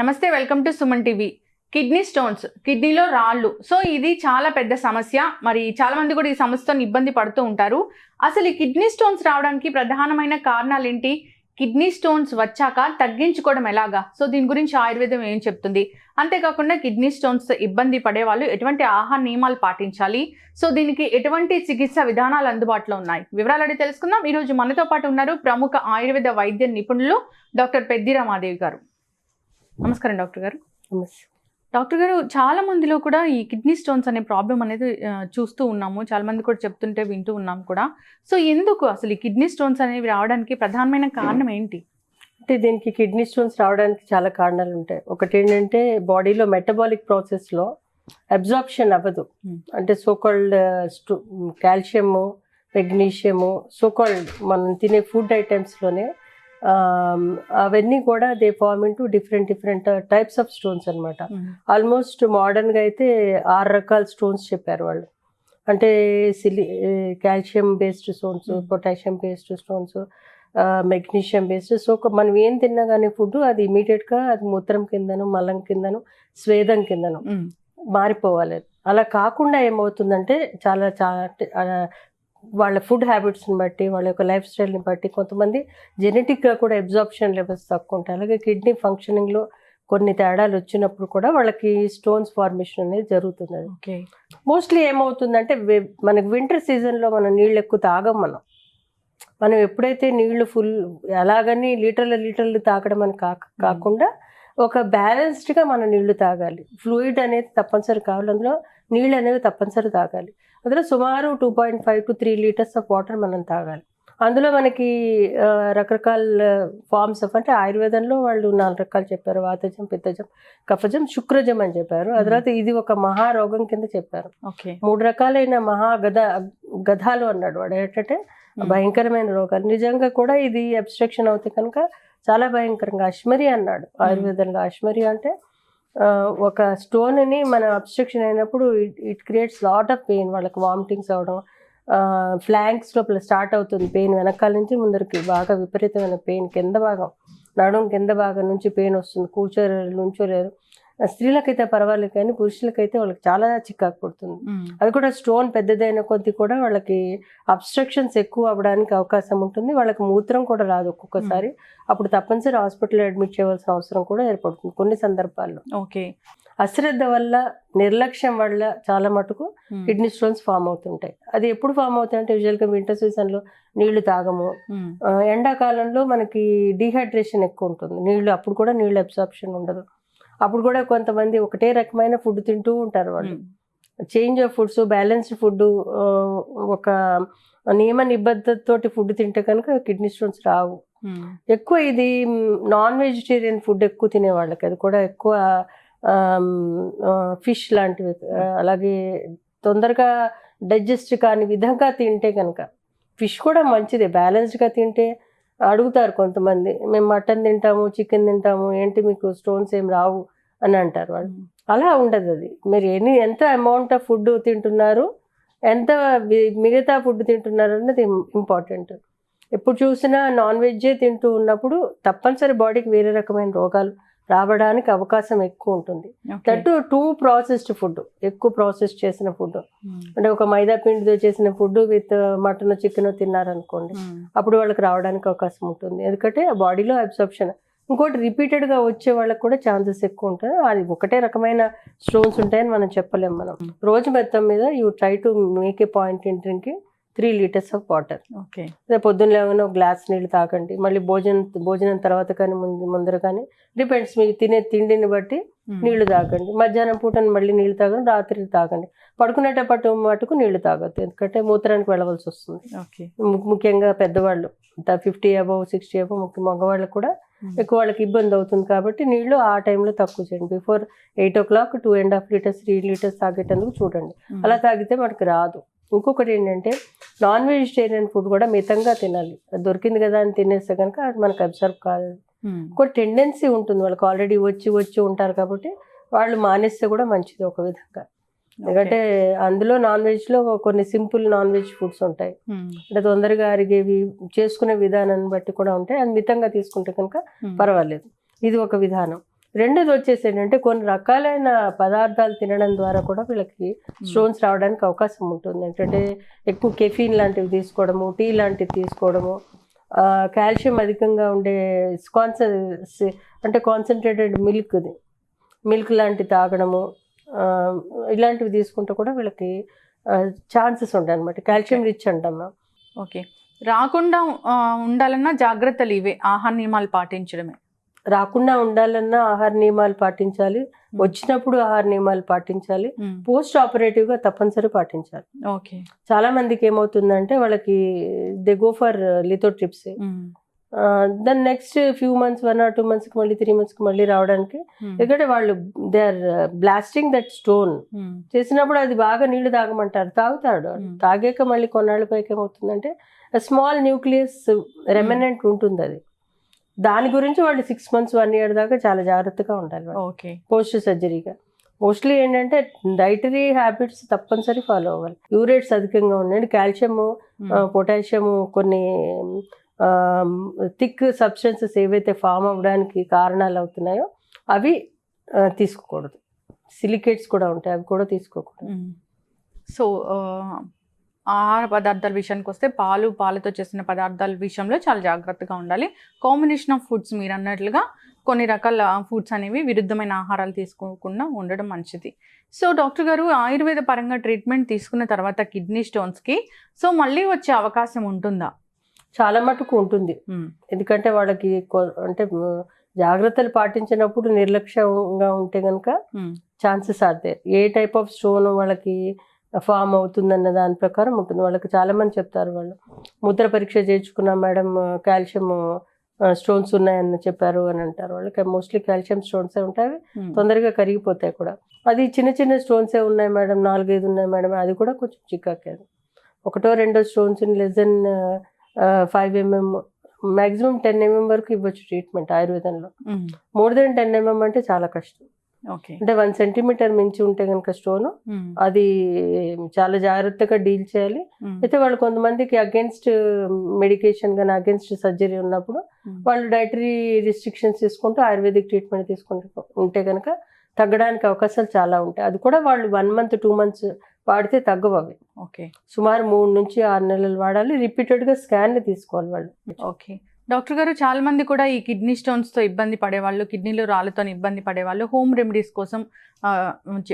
నమస్తే welcome to Suman TV. Kidney stones కిడ్నీలో రాళ్ళు. సో ఇది చాలా పెద్ద సమస్య. మరి చాలామంది కూడా ఈ సమస్యతో ఇబ్బంది పడుతూ ఉంటారు. అసలు ఈ కిడ్నీ స్టోన్స్ రావడానికి ప్రధానమైన కారణాలు ఏంటి? కిడ్నీ స్టోన్స్ వచ్చాక తగ్గించుకోవడం ఎలాగా? సో దీని గురించి ఆయుర్వేదం ఏం చెప్తుంది? అంతేకాకుండా కిడ్నీ స్టోన్స్ ఇబ్బంది పడే వాళ్ళు ఎటువంటి ఆహార నియమాలు పాటించాలి? సో దీనికి ఎటువంటి చికిత్స విధానాలు అందుబాటులో ఉన్నాయి? వివరాలు అడిగి తెలుసుకుందాం. ఈరోజు మనతో పాటు ఉన్నారు ప్రముఖ ఆయుర్వేద వైద్య నిపుణులు డాక్టర్ పెద్దిరామాదేవి గారు. నమస్కారం డాక్టర్ గారు. నమస్తే. డాక్టర్ గారు చాలా మందిలో కూడా ఈ కిడ్నీ స్టోన్స్ అనే ప్రాబ్లం అనేది చూస్తూ ఉన్నాము. చాలా మంది కూడా చెప్తుంటే వింటూ ఉన్నాం కూడా. సో ఎందుకు అసలు ఈ కిడ్నీ స్టోన్స్ అనేవి రావడానికి ప్రధానమైన కారణం ఏంటి? అంటే దీనికి కిడ్నీ స్టోన్స్ రావడానికి చాలా కారణాలు ఉంటాయి. ఒకటి ఏంటంటే బాడీలో మెటబాలిక్ ప్రాసెస్లో అబ్జార్ప్షన్ అవ్వదు. అంటే సోకాల్డ్ స్టూ కాల్షియము మెగ్నీషియము సోకాల్డ్ మనం తినే ఫుడ్ ఐటమ్స్లోనే అవన్నీ కూడా they form into different different types of stones అనమాట ఆల్మోస్ట్ మోడర్న్గా అయితే ఆరు రకాల స్టోన్స్ చెప్పారు వాళ్ళు. అంటే సిలి calcium based stones. Potassium based stones magnesium based. So మనం ఏం తిన్నా కానీ ఫుడ్ అది ఇమీడియట్గా అది మూత్రం కిందను మలం కిందను స్వేదం కిందను మారిపోవాలి. అలా కాకుండా ఏమవుతుందంటే చాలా చాలా వాళ్ళ ఫుడ్ హ్యాబిట్స్ని బట్టి వాళ్ళ యొక్క లైఫ్ స్టైల్ని బట్టి కొంతమంది జెనెటిక్గా కూడా అబ్జార్ప్షన్ లెవెల్స్ తక్కువ ఉంటాయి. అలాగే కిడ్నీ ఫంక్షనింగ్లో కొన్ని తేడాలు వచ్చినప్పుడు కూడా వాళ్ళకి స్టోన్స్ ఫార్మేషన్ అనేది జరుగుతుంది. అది ఓకే. మోస్ట్లీ ఏమవుతుందంటే మనకి వింటర్ సీజన్లో మనం నీళ్ళు ఎక్కువ తాగం మనం. మనం ఎప్పుడైతే నీళ్ళు ఫుల్ ఎలాగని లీటర్ల లీటర్లు తాగడం అని కాక కాకుండా ఒక బ్యాలెన్స్డ్గా మనం నీళ్ళు తాగాలి. ఫ్లూయిడ్ అనేది తప్పనిసరి కావాలి. అందులో నీళ్ళు అనేవి తప్పనిసరి తాగాలి. అందులో సుమారు two point five to three litres of water మనం తాగాలి. అందులో మనకి రకరకాల ఫార్మ్స్ ఆఫ్ అంటే ఆయుర్వేదంలో వాళ్ళు నాలుగు రకాలు చెప్పారు. వాతజం పిత్తజం కఫజం శుక్రజం అని చెప్పారు. ఆ తర్వాత ఇది ఒక మహారోగం కింద చెప్పారు. ఓకే. మూడు రకాలైన మహా గద గధాలు అన్నాడు వాడు. ఏంటంటే భయంకరమైన రోగాలు. నిజంగా కూడా ఇది అబ్స్ట్రక్షన్ అవుతే కనుక చాలా భయంకరంగా. అశ్మరి అన్నాడు. ఆయుర్వేదంలో అశ్మరి అంటే ఒక స్టోన్ని మన అబ్స్ట్రక్షన్ అయినప్పుడు it creates lot of pain వాళ్ళకి వామిటింగ్స్ అవడం ఫ్లాంక్స్ లోపల స్టార్ట్ అవుతుంది పెయిన్ వెనకాల నుంచి ముందరికి బాగా విపరీతమైన పెయిన్ కింద భాగం నడుం కింద భాగం నుంచి పెయిన్ వస్తుంది. కూర్చోలేరు నుంచోలేరు. స్త్రీలకైతే పర్వాలేదు కానీ పురుషులకైతే వాళ్ళకి చాలా చికాకు పడుతుంది. అది కూడా స్టోన్ పెద్దదైన కొద్దీ కూడా వాళ్ళకి అబ్స్ట్రక్షన్స్ ఎక్కువ అవ్వడానికి అవకాశం ఉంటుంది. వాళ్ళకి మూత్రం కూడా రాదు ఒక్కొక్కసారి. అప్పుడు తప్పనిసరి హాస్పిటల్ అడ్మిట్ చేయవలసిన అవసరం కూడా ఏర్పడుతుంది కొన్ని సందర్భాల్లో. ఓకే. అశ్రద్ధ వల్ల నిర్లక్ష్యం వల్ల చాలా మటుకు కిడ్నీ స్టోన్స్ ఫామ్ అవుతుంటాయి. అది ఎప్పుడు ఫామ్ అవుతాయి అంటే యూజువల్గా వింటర్ సీజన్లో నీళ్ళు తాగము. ఎండాకాలంలో మనకి డీహైడ్రేషన్ ఎక్కువ ఉంటుంది. నీళ్ళు అప్పుడు కూడా నీళ్ళు అబ్సార్ప్షన్ ఉండదు. అప్పుడు కూడా కొంతమంది ఒకటే రకమైన ఫుడ్ తింటూ ఉంటారు వాళ్ళు. Change of foods balanced food ఒక నియమ నిబద్ధతతోటి ఫుడ్ తింటే కనుక కిడ్నీ స్టోన్స్ రావు. ఎక్కువ ఇది నాన్ వెజిటేరియన్ ఫుడ్ ఎక్కువ తినే వాళ్ళకి అది కూడా ఎక్కువ ఫిష్ లాంటివి అలాగే తొందరగా డైజెస్ట్ కాని విధంగా తింటే కనుక ఫిష్ కూడా మంచిదే. బ్యాలెన్స్డ్గా తింటే అడుగుతారు కొంతమంది. మేము మటన్ తింటాము చికెన్ తింటాము ఏంటి మీకు స్టోన్స్ ఏం రావు అని అంటారు వాళ్ళు. అలా ఉండదు అది. మీరు ఎన్ని ఎంత అమౌంట్ ఆఫ్ ఫుడ్ తింటున్నారు ఎంత మిగతా ఫుడ్ తింటున్నారు అన్నది ఇంపార్టెంట్ ఎప్పుడు చూసినా నాన్ వెజ్జే తింటూ ఉన్నప్పుడు తప్పనిసరి బాడీకి వేరే రకమైన రోగాలు రావడానికి అవకాశం ఎక్కువ ఉంటుంది. దట్టు టూ ప్రాసెస్డ్ ఫుడ్ ఎక్కువ ప్రాసెస్ చేసిన ఫుడ్. ఉమ్, అంటే ఒక మైదా పిండితో చేసిన ఫుడ్ విత్ మటన్ చికెన్ తిన్నారనుకోండి ఉమ్, అప్పుడు వాళ్ళకి రావడానికి అవకాశం ఉంటుంది. ఎందుకంటే బాడీలో అబ్సార్ప్షన్ ఇంకోటి రిపీటెడ్గా వచ్చే వాళ్ళకి కూడా ఛాన్సెస్ ఎక్కువ ఉంటాయి. అది ఒకటే రకమైన స్టోన్స్ ఉంటాయని మనం చెప్పలేం మనం. Hmm. రోజు మొత్తం మీద you try to make a point in drinking three litres of water. Okay. పొద్దున్న లేవగానే ఒక గ్లాస్ నీళ్ళు తాగండి మళ్ళీ భోజనం భోజనం తర్వాత కానీ ముందు ముందర కానీ డిపెండ్స్ మీరు తినే తిండిని బట్టి నీళ్ళు తాగండి. మధ్యాహ్నం పూట మళ్ళీ నీళ్ళు తాగండి రాత్రి తాగండి. పడుకునేటప్పటి మటుకు నీళ్ళు తాగొద్దు ఎందుకంటే మూత్రానికి వెళ్ళవలసి వస్తుంది. ఓకే. ముఖ్యంగా పెద్దవాళ్ళు ఫిఫ్టీ అబవ్ సిక్స్టీ అబవ్ ముఖ్య మగవాళ్ళకు కూడా ఎక్కువ వాళ్ళకి ఇబ్బంది అవుతుంది కాబట్టి నీళ్ళు ఆ టైంలో తక్కువ చేయండి. Before eight o'clock two and half litres three litres తాగేటందుకు చూడండి. అలా తాగితే మనకు రాదు. ఇంకొకటి ఏంటంటే నాన్ వెజిటేరియన్ ఫుడ్ కూడా మితంగా తినాలి. అది దొరికింది కదా అని తినేస్తే కనుక అది మనకు అబ్జర్వ్ కాదు. ఇంకో టెండెన్సీ ఉంటుంది. వాళ్ళకి ఆల్రెడీ వచ్చి వచ్చి ఉంటారు కాబట్టి వాళ్ళు మానేస్తే కూడా మంచిది ఒక విధంగా. ఎందుకంటే అందులో నాన్ వెజ్లో కొన్ని సింపుల్ నాన్ వెజ్ ఫుడ్స్ ఉంటాయి. అంటే తొందరగా అరిగేవి చేసుకునే విధానాన్ని బట్టి కూడా ఉంటాయి. అది మితంగా తీసుకుంటే కనుక పర్వాలేదు. ఇది ఒక విధానం. రెండోది వచ్చేసి ఏంటంటే కొన్ని రకాలైన పదార్థాలు తినడం ద్వారా కూడా వీళ్ళకి స్టోన్స్ రావడానికి అవకాశం ఉంటుంది. ఏంటంటే ఎక్కువ కెఫీన్ లాంటివి తీసుకోవడము టీ లాంటివి తీసుకోవడము కాల్షియం అధికంగా ఉండే కాన్సన్ అంటే కాన్సన్ట్రేటెడ్ మిల్క్ మిల్క్ లాంటివి తాగడము ఇలాంటివి తీసుకుంటే కూడా వీళ్ళకి ఛాన్సెస్ ఉంటాయి అనమాట కాల్షియం రిచ్ అంటాం ఓకే. రాకుండా ఉండాలన్నా జాగ్రత్తలు ఇవే. ఆహార నియమాలు పాటించడమే. రాకుండా ఉండాలన్నా ఆహార నియమాలు పాటించాలి. వచ్చినప్పుడు ఆహార నియమాలు పాటించాలి. పోస్ట్ ఆపరేటివ్గా తప్పనిసరి పాటించాలి. ఓకే. చాలా మందికి ఏమవుతుందంటే వాళ్ళకి they go for litho trips. Then next few months one or two మంత్స్కి మళ్ళీ త్రీ మంత్స్కి మళ్ళీ రావడానికి ఎందుకంటే వాళ్ళు they are blasting that stone. చేసినప్పుడు అది బాగా నీళ్ళు తాగమంటారు. తాగుతాడు. తాగాక మళ్ళీ కొన్నాళ్ళ పైకి ఏమవుతుందంటే స్మాల్ న్యూక్లియస్ రెమెనెంట్ ఉంటుంది అది దాని గురించి వాళ్ళు సిక్స్ మంత్స్ వన్ ఇయర్ దాకా చాలా జాగ్రత్తగా ఉండాలి. ఓకే. పోస్ట్ సర్జరీగా మోస్ట్లీ ఏంటంటే డైటరీ హ్యాబిట్స్ తప్పనిసరి ఫాలో అవ్వాలి. యూరేట్స్ అధికంగా ఉండండి. కాల్షియము పొటాషియము కొన్ని థిక్ సబ్స్టెన్సెస్ ఏవైతే ఫామ్ అవ్వడానికి కారణాలు అవుతున్నాయో అవి తీసుకోకూడదు. సిలికేట్స్ కూడా ఉంటాయి. అవి కూడా తీసుకోకూడదు. సో ఆ, ఆహార పదార్థాల విషయానికి వస్తే పాలు పాలతో చేసిన పదార్థాల విషయంలో చాలా జాగ్రత్తగా ఉండాలి. కాంబినేషన్ ఆఫ్ ఫుడ్స్ మీరు అన్నట్లుగా కొన్ని రకాల ఫుడ్స్ అనేవి విరుద్ధమైన ఆహారాలు తీసుకోకుండా ఉండడం మంచిది. సో డాక్టర్ గారు ఆయుర్వేద పరంగా ట్రీట్మెంట్ తీసుకున్న తర్వాత కిడ్నీ స్టోన్స్కి సో మళ్ళీ వచ్చే అవకాశం ఉంటుందా? చాలా మటుకు ఉంటుంది. ఎందుకంటే వాళ్ళకి అంటే జాగ్రత్తలు పాటించినప్పుడు నిర్లక్ష్యంగా ఉంటే కనుక chances are there. A type of stone వాళ్ళకి ఫామ్ అవుతుందన్న దాని ప్రకారం ఉంటుంది. వాళ్ళకి చాలా మంది చెప్తారు వాళ్ళు. ముద్ర పరీక్ష చేయించుకున్నాం మేడం కాల్షియం స్టోన్స్ ఉన్నాయని చెప్పారు అని అంటారు వాళ్ళకి మోస్ట్లీ కాల్షియం స్టోన్సే ఉంటాయి. తొందరగా కరిగిపోతాయి కూడా. అది చిన్న చిన్న స్టోన్సే ఉన్నాయి మేడం. నాలుగైదు ఉన్నాయి మేడం. అది కూడా కొంచెం చిక్కాకే ఒకటో రెండో stones less than five mm maximum ten mm వరకు ఇవ్వచ్చు ట్రీట్మెంట్ ఆయుర్వేదంలో. మోర్ దెన్ టెన్ ఎంఎం అంటే చాలా కష్టం. అంటే వన్ సెంటీమీటర్ మించి ఉంటే కనుక స్టోన్ అది చాలా జాగ్రత్తగా డీల్ చేయాలి. అయితే వాళ్ళు కొంతమందికి అగేన్స్ట్ మెడికేషన్ కానీ అగేన్స్ట్ సర్జరీ ఉన్నప్పుడు. వాళ్ళు డైటరీ రిస్ట్రిక్షన్స్ తీసుకుంటూ ఆయుర్వేదిక్ ట్రీట్మెంట్ తీసుకుంటూ ఉంటే కనుక తగ్గడానికి అవకాశాలు చాలా ఉంటాయి. అది కూడా వాళ్ళు వన్ మంత్ టూ మంత్స్ వాడితే తగ్గవు అవి. ఓకే. సుమారు మూడు నుంచి ఆరు నెలలు వాడాలి. రిపీటెడ్గా స్కాన్లు తీసుకోవాలి వాళ్ళు. ఓకే. డాక్టర్ గారు చాలా మంది కూడా ఈ కిడ్నీ స్టోన్స్తో ఇబ్బంది పడేవాళ్ళు కిడ్నీలో రాళ్ళతో ఇబ్బంది పడేవాళ్ళు హోమ్ రెమెడీస్ కోసం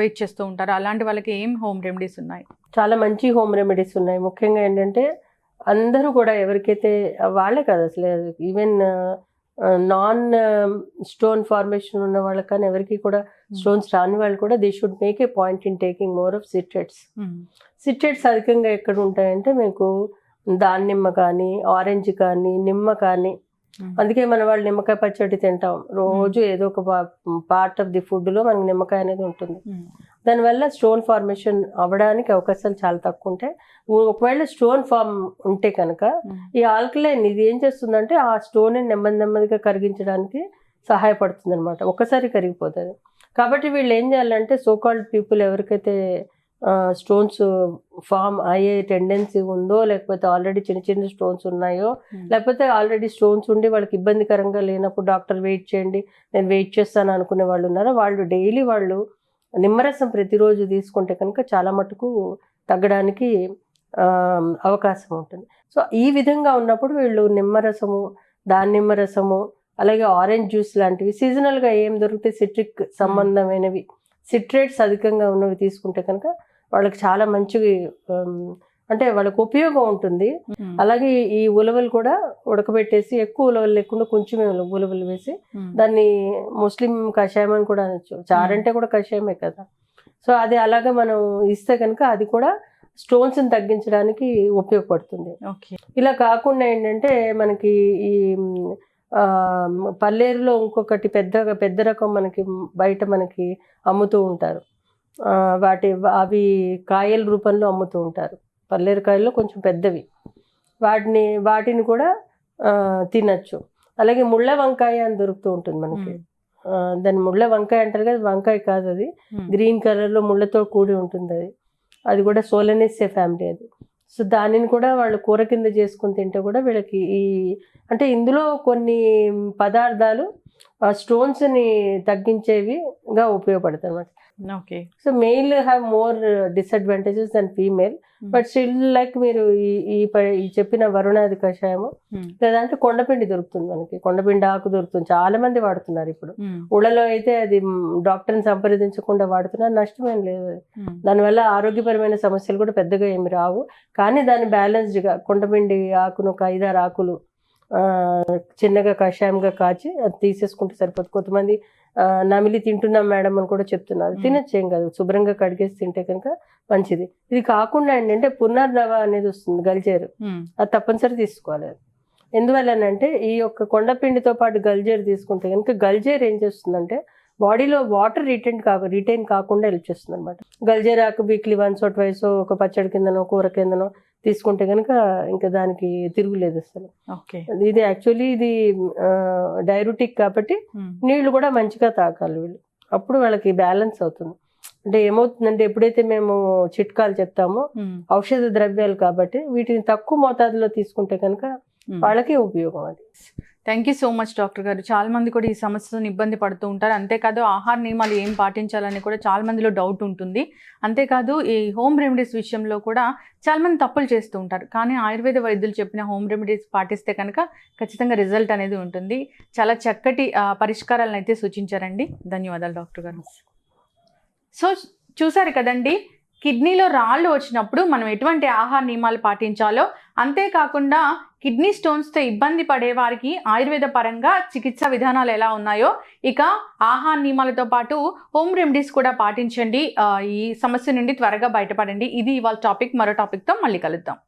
వెయిట్ చేస్తూ ఉంటారు. అలాంటి వాళ్ళకి ఏం హోమ్ రెమెడీస్ ఉన్నాయి? చాలా మంచి హోమ్ రెమెడీస్ ఉన్నాయి. ముఖ్యంగా ఏంటంటే అందరూ కూడా ఎవరికైతే వాళ్ళే కాదు అసలు ఈవెన్ నాన్ స్టోన్ ఫార్మేషన్ ఉన్న వాళ్ళకి కానీ ఎవరికి కూడా స్టోన్స్ రాని వాళ్ళు కూడా they should make a point in taking more of citrates citrates అధికంగా ఎక్కడ ఉంటాయంటే మీకు దానిమ్మ కానీ ఆరెంజ్ కానీ నిమ్మ కానీ. అందుకే మన వాళ్ళు నిమ్మకాయ పచ్చడి తింటాం. రోజు ఏదో ఒక పార్ట్ ఆఫ్ ది ఫుడ్లో మనకి నిమ్మకాయ అనేది ఉంటుంది. దానివల్ల స్టోన్ ఫార్మేషన్ అవ్వడానికి అవకాశాలు చాలా తక్కువ ఉంటాయి. ఒకవేళ స్టోన్ ఫామ్ ఉంటే కనుక ఈ ఆల్కలైన్ ఇది ఏం చేస్తుందంటే ఆ స్టోన్ నెమ్మది నెమ్మదిగా కరిగించడానికి సహాయపడుతుంది అనమాట ఒక్కసారి కరిగిపోతుంది. కాబట్టి వీళ్ళు ఏం చేయాలంటే సోకాల్డ్ పీపుల్ ఎవరికైతే స్టోన్స్ ఫామ్ అయ్యే టెండెన్సీ ఉందో లేకపోతే ఆల్రెడీ చిన్న చిన్న స్టోన్స్ ఉన్నాయో లేకపోతే ఆల్రెడీ స్టోన్స్ ఉండి వాళ్ళకి ఇబ్బందికరంగా లేనప్పుడు డాక్టర్ వెయిట్ చేయండి నేను వెయిట్ చేస్తాను అనుకునే వాళ్ళు ఉన్నారో? వాళ్ళు డైలీ వాళ్ళు నిమ్మరసం ప్రతిరోజు తీసుకుంటే కనుక చాలా మటుకు తగ్గడానికి అవకాశం ఉంటుంది. సో ఈ విధంగా ఉన్నప్పుడు వీళ్ళు నిమ్మరసము దానిమ్మ రసము అలాగే ఆరెంజ్ జ్యూస్ లాంటివి సీజనల్గా ఏం దొరికితే సిట్రిక్ సంబంధమైనవి సిట్రేట్స్ అధికంగా ఉన్నవి తీసుకుంటే కనుక వాళ్ళకి చాలా మంచి అంటే వాళ్ళకి ఉపయోగం ఉంటుంది. అలాగే ఈ ఉలవలు కూడా ఉడకబెట్టేసి ఎక్కువ ఉలవలు లేకుండా కొంచెమే ఉల- ఉలవలు వేసి దాన్ని ముస్లిం కషాయం అని కూడా అనొచ్చు. చారంటే కూడా కషాయమే కదా. సో అది అలాగే మనం ఇస్తే కనుక అది కూడా స్టోన్స్ని తగ్గించడానికి ఉపయోగపడుతుంది. ఇలా కాకుండా ఏంటంటే మనకి ఈ పల్లేరులో ఇంకొకటి పెద్ద పెద్ద రకం మనకి బయట మనకి అమ్ముతూ ఉంటారు. వాటి అవి కాయల రూపంలో అమ్ముతూ ఉంటారు. పల్లేరు కాయల్లో కొంచెం పెద్దవి. వాటిని వాటిని కూడా తినచ్చు. అలాగే ముళ్ళ వంకాయ అని దొరుకుతూ ఉంటుంది మనకి. ఆ, దాన్ని ముళ్ళ వంకాయ అంటారు కదా వంకాయ కాదు అది. గ్రీన్ కలర్లో ముళ్ళతో కూడి ఉంటుంది అది. అది కూడా సోలనేసే ఫ్యామిలీ అది. సో దానిని కూడా వాళ్ళు కూర కింద చేసుకుని తింటే కూడా వీళ్ళకి ఈ అంటే ఇందులో కొన్ని పదార్థాలు స్టోన్స్ని తగ్గించేవిగా ఉపయోగపడతాయి అనమాట okay. So male have more disadvantages than female but still like మీరు ఈ ఈ చెప్పిన వరుణాది కషాయము లేదంటే కొండపిండి దొరుకుతుంది మనకి. కొండపిండి ఆకు దొరుకుతుంది. చాలా మంది వాడుతున్నారు ఇప్పుడు. ఊళ్ళలో అయితే అది డాక్టర్ని సంప్రదించకుండా వాడుతున్నారు. నష్టమేం లేదు. దానివల్ల ఆరోగ్యపరమైన సమస్యలు కూడా పెద్దగా ఏమి రావు. కానీ దాన్ని బ్యాలెన్స్డ్గా కొండపిండి ఆకును ఒక ఐదారు ఆకులు చిన్నగా కషాయంగా కాచి అది తీసేసుకుంటే సరిపోతుంది కొంతమంది నమిలి తింటున్నాం మేడం అని కూడా చెప్తున్నారు. తినచ్చు ఏం కాదు. శుభ్రంగా కడిగేసి తింటే కనుక మంచిది. ఇది కాకుండా ఏంటంటే పునర్నవ అనేది వస్తుంది గల్జేరు. అది తప్పనిసరి తీసుకోవాలి. ఎందువల్లనంటే ఈ యొక్క కొండపిండితో పాటు గల్జేరు తీసుకుంటే కనుక గల్జేరు ఏం చేస్తుందంటే బాడీలో వాటర్ రిటైన్ కాక రిటైన్ కాకుండా హెల్ప్ చేస్తుంది అనమాట గల్జేరు ఆకు వీక్లీ వన్స్ ఒకటి వయసు ఒక పచ్చడి కిందనో కూర కిందనో తీసుకుంటే కనుక ఇంకా దానికి తిరుగులేదు అసలు. ఇది యాక్చువల్లీ ఇది డైరుటిక్ కాబట్టి నీళ్ళు కూడా మంచిగా తాగాలి వీళ్ళు. అప్పుడు వాళ్ళకి బ్యాలెన్స్ అవుతుంది. అంటే ఏమవుతుందంటే ఎప్పుడైతే మేము చిట్కాలు చెప్తామో ఔషధ ద్రవ్యాలు కాబట్టి వీటిని తక్కువ మోతాదులో తీసుకుంటే కనుక వాళ్ళకి ఉపయోగం అది. Thank you so much doctor గారు. చాలా మంది కూడా ఈ సమస్యతో ఇబ్బంది పడుతూ ఉంటారు. అంతేకాదు ఆహార నియమాలు ఏం పాటించాలని కూడా చాలా మందిలో డౌట్ ఉంటుంది. అంతేకాదు ఈ హోమ్ రెమెడీస్ విషయంలో కూడా చాలా మంది తప్పులు చేస్తూ ఉంటారు. కానీ ఆయుర్వేద వైద్యులు చెప్పిన హోమ్ రెమెడీస్ పాటిస్తే కనుక ఖచ్చితంగా రిజల్ట్ అనేది ఉంటుంది. చాలా చక్కటి పరిష్కారాలను అయితే సూచించారండి. ధన్యవాదాలు డాక్టర్ గారు. సో చూసారు కదండి కిడ్నీలో రాళ్ళు వచ్చినప్పుడు మనం ఎటువంటి ఆహార నియమాలు పాటించాలో? అంతేకాకుండా కిడ్నీ స్టోన్స్తో ఇబ్బంది పడే వారికి ఆయుర్వేద పరంగా చికిత్సా విధానాలు ఎలా ఉన్నాయో ఇక ఆహార నియమాలతో పాటు హోమ్ రెమెడీస్ కూడా పాటించండి. ఈ సమస్య నుండి త్వరగా బయటపడండి. ఇది ఇవాళ టాపిక్. మరో టాపిక్తో మళ్ళీ కలుద్దాం.